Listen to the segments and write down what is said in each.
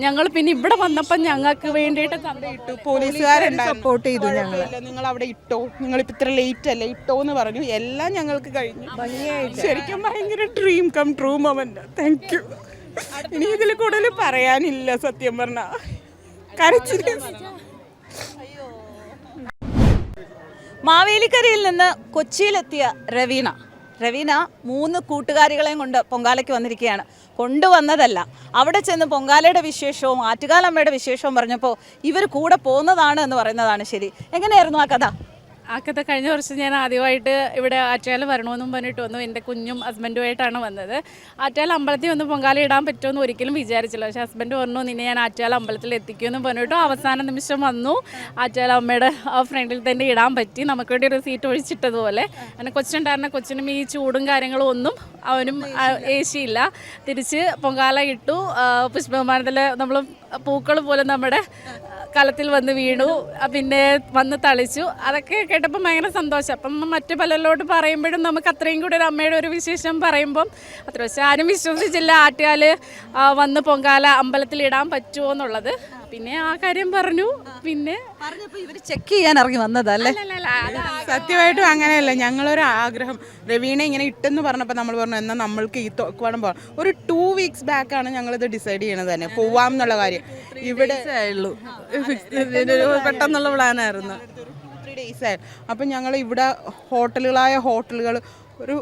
ഞങ്ങൾ പിന്നെ ഇവിടെ വന്നപ്പോൾ ഞങ്ങൾക്ക് വേണ്ടിയിട്ട് പോലീസുകാരുണ്ടായിരുന്നു. സപ്പോർട്ട് ചെയ്തു ഞങ്ങൾ നിങ്ങൾ അവിടെ ഇട്ടോ? നിങ്ങൾ ഇപ്പൊ ഇത്ര ലേറ്റ് അല്ലേ? ഇട്ടോ എന്ന് പറഞ്ഞു. എല്ലാം ഞങ്ങൾക്ക് കഴിഞ്ഞു. ശരിക്കും ഭയങ്കര dream come true moment thank you ഇനി ഇതിൽ കൂടുതൽ പറയാനില്ല സത്യം പറഞ്ഞ. കരച്ചിൽ. മാവേലിക്കരയിൽ നിന്ന് കൊച്ചിയിലെത്തിയ രവീണ. രവീണ മൂന്ന് കൂട്ടുകാരികളെയും കൊണ്ട് പൊങ്കാലയ്ക്ക് വന്നിരിക്കുകയാണ്. കൊണ്ടുവന്നതല്ല. അവിടെ ചെന്ന് പൊങ്കാലയുടെ വിശേഷവും ആറ്റുകാലമ്മയുടെ വിശേഷവും പറഞ്ഞപ്പോൾ ഇവർ കൂടെ പോകുന്നതാണ് എന്ന് പറയുന്നതാണ് ശരി. എങ്ങനെയായിരുന്നു ആ കഥ? ആ കഥ കഴിഞ്ഞ വർഷം ഞാൻ ആദ്യമായിട്ട് ഇവിടെ ആറ്റയാൽ വരണമെന്നും പറഞ്ഞിട്ട് വന്നു. എന്റെ കുഞ്ഞും ഹസ്ബൻഡുമായിട്ടാണ് വന്നത്. ആറ്റയാൽ അമ്പലത്തിൽ വന്ന് പൊങ്കാല ഇടാൻ പറ്റുമെന്ന് ഒരിക്കലും വിചാരിച്ചില്ല. പക്ഷേ ഹസ്ബൻഡ് പറഞ്ഞു നിന്നെ ഞാൻ ആറ്റയാൽ അമ്പലത്തിൽ എത്തിക്കുമെന്ന് പറഞ്ഞിട്ട് അവസാന നിമിഷം വന്നു. ആറ്റയാൽ അമ്മയുടെ ആ ഫ്രണ്ടിൽ തന്നെ ഇടാൻ പറ്റി. നമുക്ക് വേണ്ടി ഒരു സീറ്റ് ഒഴിച്ചിട്ടതുപോലെ. അങ്ങനെ കൊച്ചുണ്ടായിരുന്ന കൊച്ചിനും ഈ ചൂടും കാര്യങ്ങളും ഒന്നും അവനും ഏശിയില്ല. തിരിച്ച് പൊങ്കാല ഇട്ടു. പുഷ്പകുമാരത്തിലെ നമ്മൾ പൂക്കൾ പോലെ നമ്മുടെ കലത്തിൽ വന്ന് വീണു പിന്നെ വന്ന് തളിച്ചു. അതൊക്കെ കേട്ടപ്പോൾ ഭയങ്കര സന്തോഷം. അപ്പം മറ്റു പലരോട് പറയുമ്പോഴും നമുക്ക് അത്രയും കൂടി ഒരു അമ്മയുടെ ഒരു വിശേഷം പറയുമ്പം അത്ര പക്ഷേ ആരും വിശ്വസിച്ചില്ല ആറ്റുകാൽ വന്ന് പൊങ്കാല അമ്പലത്തിൽ ഇടാൻ പറ്റുമോ എന്നുള്ളത്. പിന്നെ ആ കാര്യം പറഞ്ഞു. പിന്നെ പറഞ്ഞപ്പോ ഇവർ ചെക്ക് ചെയ്യാൻ ഇറങ്ങി വന്നതല്ലേ? സത്യമായിട്ടും അങ്ങനെയല്ല. ഞങ്ങളൊരു ആഗ്രഹം. രവീണ ഇങ്ങനെ ഇട്ടെന്ന് പറഞ്ഞപ്പോൾ നമ്മൾ പറഞ്ഞു എന്നാൽ നമ്മൾക്ക് ഈ തോക്കുവാടം പോകാം ഒരു ടു വീക്സ് ബാക്ക് ആണ് ഞങ്ങൾ ഇത് ഡിസൈഡ് ചെയ്യണത് തന്നെ. പോവാം എന്നുള്ള കാര്യം. ഇവിടെ ഉള്ളൂ പെട്ടെന്നുള്ള പ്ലാനായിരുന്നു ത്രീ ഡേയ്സ് ആയി. അപ്പം ഞങ്ങൾ ഇവിടെ ഹോട്ടലുകളായ ഹോട്ടലുകൾ ഒരു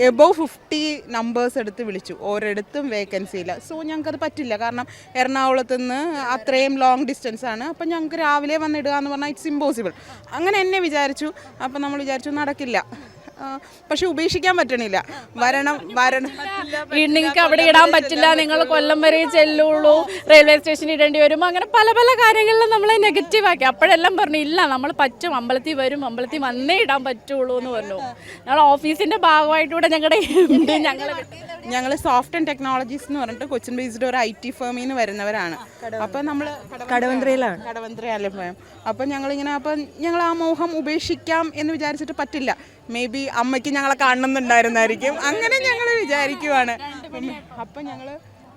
എബോവ് ഫിഫ്റ്റി നമ്പേഴ്സ് എടുത്ത് വിളിച്ചു. ഓരോടത്തും വേക്കൻസി ഇല്ല. സോ ഞങ്ങൾക്കത് പറ്റില്ല. കാരണം എറണാകുളത്ത് നിന്ന് അത്രയും ലോങ് ഡിസ്റ്റൻസ് ആണ്. അപ്പം ഞങ്ങൾക്ക് രാവിലെ വന്നിടുക എന്ന് പറഞ്ഞാൽ ഇറ്റ്സ് ഇമ്പോസിബിൾ അങ്ങനെ എന്നെ വിചാരിച്ചു. അപ്പം നമ്മൾ വിചാരിച്ചു നടക്കില്ല. പക്ഷെ ഉപേക്ഷിക്കാൻ പറ്റണില്ല. വരണം വരണം. നിങ്ങൾക്ക് അവിടെ ഇടാൻ പറ്റില്ല. നിങ്ങൾ കൊല്ലം വരെ ചെല്ലുള്ളൂ. റെയിൽവേ സ്റ്റേഷനിൽ ഇടേണ്ടി വരും. അങ്ങനെ പല പല കാര്യങ്ങളിലും നമ്മളെ നെഗറ്റീവ് ആക്കി. അപ്പോഴെല്ലാം പറഞ്ഞു ഇല്ല നമ്മൾ പറ്റും. അമ്പലത്തിൽ വരും. അമ്പലത്തിൽ വന്നേ ഇടാൻ പറ്റുള്ളൂ എന്ന് പറഞ്ഞു. ഞങ്ങൾ ഓഫീസിന്റെ ഭാഗമായിട്ടൂടെ ഞങ്ങളുടെ ഞങ്ങൾ ഞങ്ങളെ വിട്ട്. ഞങ്ങൾ സോഫ്റ്റ് ആൻഡ് ടെക്നോളജീസ് എന്ന് പറഞ്ഞിട്ട് കൊച്ചിൻ ബേസ്ഡ് ഒരു ഐ ടി ഫേമിൽ നിന്ന് വരുന്നവരാണ്. അപ്പം നമ്മൾ കടവന്ത്രയിലാണ്. കടവന്ത്രയല്ലേ ഭയം അപ്പം ഞങ്ങളിങ്ങനെ അപ്പം ഞങ്ങൾ ആ മോഹം ഉപേക്ഷിക്കാം എന്ന് വിചാരിച്ചിട്ട് പറ്റില്ല. മേ ബി അമ്മയ്ക്ക് ഞങ്ങളെ കാണുന്നുണ്ടായിരുന്നായിരിക്കും അങ്ങനെ ഞങ്ങൾ വിചാരിക്കുവാണ്. അപ്പം ഞങ്ങൾ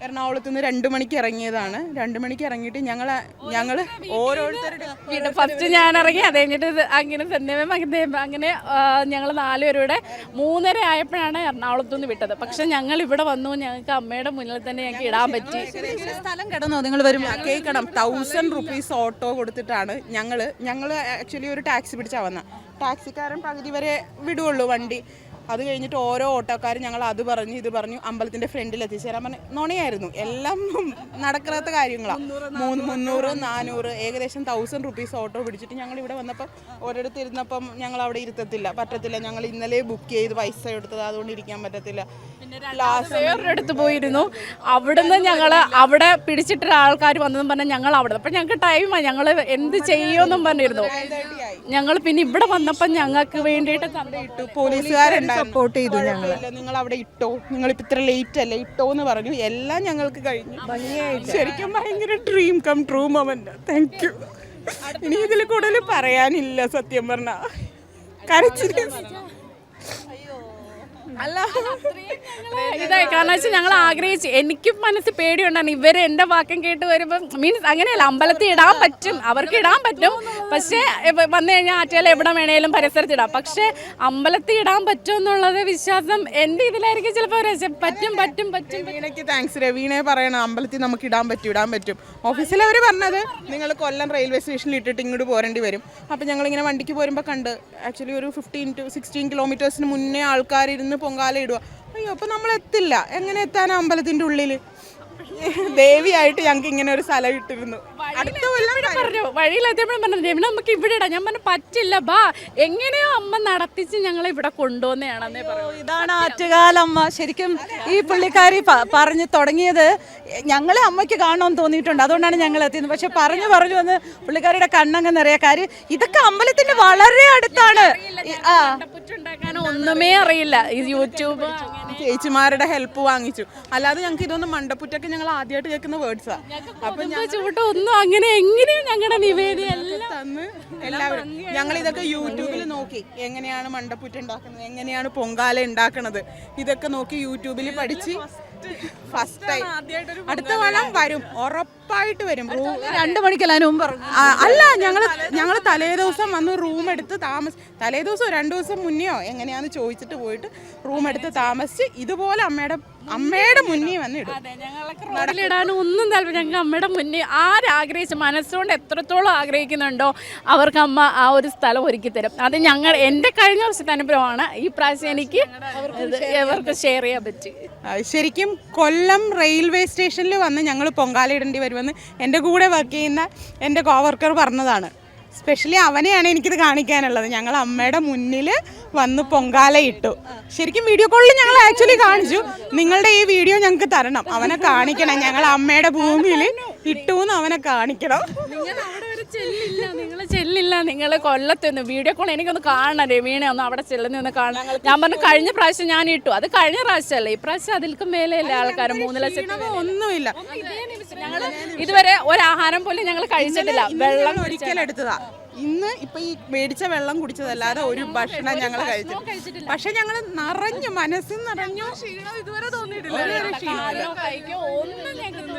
എറണാകുളത്ത് നിന്ന് രണ്ടു മണിക്ക് ഇറങ്ങിയതാണ്. രണ്ടു മണിക്ക് ഇറങ്ങിയിട്ട് ഞങ്ങൾ ഞങ്ങൾ ഓരോരുത്തരുടെ ഫസ്റ്റ് ഞാൻ ഇറങ്ങി അത് കഴിഞ്ഞിട്ട് അങ്ങനെ സന്ധ്യമേം അങ്ങനെ അങ്ങനെ ഞങ്ങൾ നാലുപേരൂടെ മൂന്നര ആയപ്പോഴാണ് എറണാകുളത്ത് നിന്ന് വിട്ടത്. പക്ഷെ ഞങ്ങൾ ഇവിടെ വന്നു ഞങ്ങൾക്ക് അമ്മയുടെ മുന്നിൽ തന്നെ ഞങ്ങൾക്ക് ഇടാൻ പറ്റി. സ്ഥലം കിടന്നോ? നിങ്ങൾ വരും കേൾക്കണം. തൗസൻഡ് റുപ്പീസ് ഓട്ടോ കൊടുത്തിട്ടാണ് ഞങ്ങൾ ഞങ്ങൾ ആക്ച്വലി ഒരു ടാക്സി പിടിച്ചാൽ വന്ന. ടാക്സിക്കാരൻ പകുതി വരെ വിടുവുള്ളൂ വണ്ടി. അത് കഴിഞ്ഞിട്ട് ഓരോ ഓട്ടോക്കാരും ഞങ്ങൾ അത് പറഞ്ഞു ഇത് പറഞ്ഞു അമ്പലത്തിന്റെ ഫ്രണ്ടിൽ എത്തിച്ചേരാൻ പറഞ്ഞു നുണയായിരുന്നു. എല്ലാം നടക്കാത്ത കാര്യങ്ങളാണ് മൂന്ന് മുന്നൂറ് നാനൂറ് ഏകദേശം തൗസൻഡ് റുപ്പീസ് ഓട്ടോ പിടിച്ചിട്ട് ഞങ്ങൾ ഇവിടെ വന്നപ്പം ഒരിടത്ത് ഇരുന്നപ്പം ഞങ്ങൾ അവിടെ ഇരുത്തത്തില്ല. പറ്റത്തില്ല. ഞങ്ങൾ ഇന്നലെ ബുക്ക് ചെയ്ത് പൈസ എടുത്തത് അതുകൊണ്ട് ഇരിക്കാൻ പറ്റത്തില്ല ടുത്ത് വേറൊരിടത്ത് പോയിരുന്നു. അവിടുന്ന് ഞങ്ങൾ അവിടെ പിടിച്ചിട്ട ആൾക്കാർ വന്നതെന്ന് പറഞ്ഞാൽ ഞങ്ങൾ അവിടെ. അപ്പം ഞങ്ങൾക്ക് ടൈമാണ് ഞങ്ങൾ എന്ത് ചെയ്യുമെന്നും പറഞ്ഞിരുന്നു. ഞങ്ങൾ പിന്നെ ഇവിടെ വന്നപ്പോൾ ഞങ്ങൾക്ക് വേണ്ടിയിട്ട് തന്ന ഇട്ടു പോലീസുകാരുണ്ടായിരുന്നു. സപ്പോർട്ട് ചെയ്തു ഞങ്ങൾ നിങ്ങൾ അവിടെ ഇട്ടോ? നിങ്ങൾ ഇപ്പൊ ഇത്ര ലേറ്റ് അല്ലേ? ഇട്ടോ എന്ന് പറഞ്ഞു. എല്ലാം ഞങ്ങൾക്ക് കഴിഞ്ഞു. ശരിക്കും ഭയങ്കര dream come true moment thank you ഇനി ഇതിൽ കൂടുതൽ പറയാനില്ല സത്യം പറഞ്ഞ. കരച്ചിൽ. അല്ല. ഇതായി. കാരണം വെച്ചാൽ ഞങ്ങൾ ആഗ്രഹിച്ച്. എനിക്കും മനസ്സിൽ പേടിയുണ്ടാണ് ഇവർ എന്റെ വാക്കം കേട്ട് വരുമ്പോൾ മീൻസ് അങ്ങനെയല്ല അമ്പലത്തിൽ ഇടാൻ പറ്റും. അവർക്ക് ഇടാൻ പറ്റും. പക്ഷേ വന്നു കഴിഞ്ഞാൽ ആറ്റുകാൽ എവിടെ വേണേലും പരിസരത്ത് ഇടാം. പക്ഷേ അമ്പലത്തിൽ ഇടാൻ പറ്റും എന്നുള്ളത് വിശ്വാസം എന്റെ ഇതിലായിരിക്കും ചിലപ്പോൾ പറ്റും പറ്റും പറ്റും താങ്ക്സ് രവീണയെ പറയണം അമ്പലത്തിൽ നമുക്ക് ഇടാൻ പറ്റും ഇടാൻ പറ്റും. ഓഫീസിൽ അവർ പറഞ്ഞത് നിങ്ങൾ കൊല്ലം റെയിൽവേ സ്റ്റേഷനിൽ ഇട്ടിട്ട് ഇങ്ങോട്ട് പോരേണ്ടി വരും. അപ്പൊ ഞങ്ങൾ ഇങ്ങനെ വണ്ടിക്ക് പോരുമ്പോൾ കണ്ട് ആക്ച്വലി ഒരു ഫിഫ്റ്റീൻ ടു സിക്സ്റ്റീൻ കിലോമീറ്റേഴ്സിന് മുന്നേ ആൾക്കാരിരുന്ന് പൊങ്കാല ഇടുക അയ്യോ അപ്പം നമ്മൾ എത്തില്ല. എങ്ങനെ എത്താനാ അമ്പലത്തിന്റെ ഉള്ളിൽ ദേവിയായിട്ട് ഞങ്ങൾക്ക് ഇങ്ങനെ ഒരു സ്ഥലം ഇട്ടിരുന്നു. അടുത്ത പറഞ്ഞു? വഴിയിലെത്തിയപ്പോഴും പറഞ്ഞു രമണ നമുക്ക് ഇവിടെ ഇടാം. ഞാൻ പറഞ്ഞു പറ്റില്ല ബാ. എങ്ങനെയോ അമ്മ നടത്തിച്ച് ഞങ്ങളെ ഇവിടെ കൊണ്ടുവന്നതാണെന്നേ പറഞ്ഞു ഇതാണ് ആറ്റുകാലമ്മ ശരിക്കും ഈ പുള്ളിക്കാരി പറഞ്ഞു തുടങ്ങിയത് ഞങ്ങളെ അമ്മയ്ക്ക് കാണണമെന്ന് തോന്നിയിട്ടുണ്ട്. അതുകൊണ്ടാണ് ഞങ്ങൾ എത്തിയത്. പക്ഷെ പറഞ്ഞു പറഞ്ഞു വന്ന് പുള്ളിക്കാരിയുടെ കണ്ണങ്ങ് നിറയെ കാര്യം. ഇതൊക്കെ അമ്പലത്തിന്റെ വളരെ അടുത്താണ്. ആ. ഒന്നുമേ അറിയില്ല. ഈ യൂട്യൂബ് ചേച്ചിമാരുടെ ഹെൽപ്പ് വാങ്ങിച്ചു. അല്ലാതെ ഞങ്ങൾക്ക് ഇതൊന്നും മണ്ടപ്പുറ്റൊക്കെ ഞങ്ങൾ ആദ്യമായിട്ട് കേൾക്കുന്ന വേർഡ്സാണ് അപ്പൊ ചൂട്ടോ ഒന്നും അങ്ങനെ എങ്ങനെയും ഞങ്ങളുടെ നിവേദി എല്ലാം തന്ന് എല്ലാവരും. ഞങ്ങൾ ഇതൊക്കെ യൂട്യൂബിൽ നോക്കി. എങ്ങനെയാണ് മണ്ടപ്പുറ്റ് ഉണ്ടാക്കുന്നത് എങ്ങനെയാണ് പൊങ്കാല ഉണ്ടാക്കുന്നത് ഇതൊക്കെ നോക്കി യൂട്യൂബിൽ പഠിച്ച് ഫസ്റ്റ് ടൈം അടുത്ത വളം വരും. ഉറപ്പായിട്ട് വരും. റൂം രണ്ട് മണിക്കല്ല മുമ്പ്. അല്ല ഞങ്ങൾ ഞങ്ങൾ തലേ ദിവസം വന്ന് റൂം എടുത്ത് താമസ തലേ ദിവസം രണ്ടു ദിവസം മുന്നെയോ എങ്ങനെയാന്ന് ചോദിച്ചിട്ട് പോയിട്ട് റൂം എടുത്ത് താമസിച്ച് ഇതുപോലെ അമ്മയുടെ അമ്മയുടെ മുന്നേ വന്ന് ഇടും. അതെ ഞങ്ങൾക്ക് റോഡിലിടാനും ഒന്നും താല്പര്യം ഞങ്ങൾക്ക് അമ്മയുടെ മുന്നേ ആരാഗ്രഹിച്ച് മനസ്സുകൊണ്ട് എത്രത്തോളം ആഗ്രഹിക്കുന്നുണ്ടോ അവർക്ക് അമ്മ ആ ഒരു സ്ഥലം ഒരുക്കി തരും. അത് ഞങ്ങൾ എന്റെ കഴിഞ്ഞ വർഷത്തെ അനുഭവമാണ്. ഈ പ്രാവശ്യം എനിക്ക് ഷെയർ ചെയ്യാൻ പറ്റി. ആ, ശരിക്കും കൊല്ലം റെയിൽവേ സ്റ്റേഷനിൽ വന്ന് ഞങ്ങൾ പൊങ്കാല ഇടേണ്ടി വരുമെന്ന് എന്റെ കൂടെ വർക്ക് ചെയ്യുന്ന എന്റെ കോവർക്കർ പറഞ്ഞതാണ്. സ്പെഷ്യലി അവനെയാണ് എനിക്കിത് കാണിക്കാനുള്ളത്. ഞങ്ങൾ അമ്മയുടെ മുന്നിൽ വന്ന് പൊങ്കാല ഇട്ടു. ശരിക്കും വീഡിയോ കോളിൽ ഞങ്ങൾ ആക്ച്വലി കാണിച്ചു. നിങ്ങളുടെ ഈ വീഡിയോ ഞങ്ങൾക്ക് തരണം. അവനെ കാണിക്കണം. ഞങ്ങൾ അമ്മയുടെ ഭൂമിയിൽ ഇട്ടു എന്ന് അവനെ കാണിക്കണം. ചെല്ലില്ല നിങ്ങൾ ചെല്ലില്ല നിങ്ങൾ കൊല്ലത്തുനിന്ന്. വീഡിയോ കോൾ എനിക്കൊന്ന് കാണണം രവീണ ഒന്ന് അവിടെ ചെല്ലുന്ന കാണാൻ. ഞാൻ പറഞ്ഞു കഴിഞ്ഞ പ്രാവശ്യം ഞാൻ ഇട്ടു. അത് കഴിഞ്ഞ പ്രാവശ്യമല്ലേ? ഈ പ്രാവശ്യം അതിൽക്കും മേലെയല്ലേ ആൾക്കാർ മൂന്ന് ലക്ഷത്തി ഒന്നുമില്ല. ഞങ്ങൾ ഇതുവരെ ഒരാഹാരം പോലും ഞങ്ങൾ കഴിച്ചിട്ടില്ല. വെള്ളം ഒരിക്കലും എടുത്തതാ. ഇന്ന് ഇപ്പൊ ഈ മേടിച്ച വെള്ളം കുടിച്ചതല്ലാതെ ഒരു ഭക്ഷണം ഞങ്ങൾ കഴിച്ചു പക്ഷെ ഞങ്ങൾ നിറഞ്ഞു മനസ്സിൽ നിറഞ്ഞു ക്ഷീണം ഇതുവരെ തോന്നിയിട്ടില്ല. ഒന്നും ഞങ്ങൾക്ക്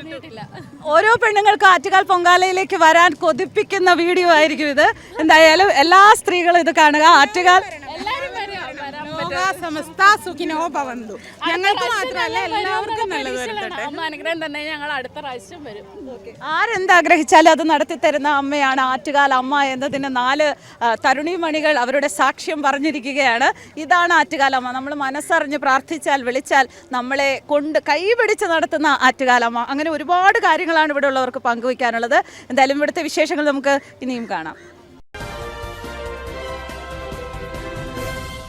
ഓരോ പെണ്ണുങ്ങൾക്ക് ആറ്റുകാൽ പൊങ്കാലയിലേക്ക് വരാൻ കൊതിപ്പിക്കുന്ന വീഡിയോ ആയിരിക്കും ഇത്. എന്തായാലും എല്ലാ സ്ത്രീകളും ഇത് കാണുക. ആറ്റുകാൽ ലോകാ സമസ്ത സുഖിനോ ഭവന്തു. ഞങ്ങൾക്ക് മാത്രമല്ല എല്ലാവർക്കും നല്ലത് വരട്ടെ. അമ്മ അനുഗ്രഹം തന്നെ ഞങ്ങൾ അടുത്ത പ്രാവശ്യം വരും. ആരെന്താഗ്രഹിച്ചാലും അത് നടത്തി തരുന്ന അമ്മയാണ് ആറ്റുകാൽ അമ്മ എന്നതിന് നാല് തരുണിമണികൾ അവരുടെ സാക്ഷ്യം പറഞ്ഞിരിക്കുകയാണ്. ഇതാണ് ആറ്റുകാലമ്മ നമ്മൾ മനസ്സറിഞ്ഞ് പ്രാർത്ഥിച്ചാൽ വിളിച്ചാൽ നമ്മളെ കൊണ്ട് കൈപിടിച്ച് നടത്തുന്ന ആറ്റുകാലമ്മ അങ്ങനെ ഒരുപാട് കാര്യങ്ങളാണ് ഇവിടെ ഉള്ളവർക്ക് പങ്കുവയ്ക്കാനുള്ളത്. എന്തായാലും ഇവിടുത്തെ വിശേഷങ്ങൾ നമുക്ക് ഇനിയും കാണാം.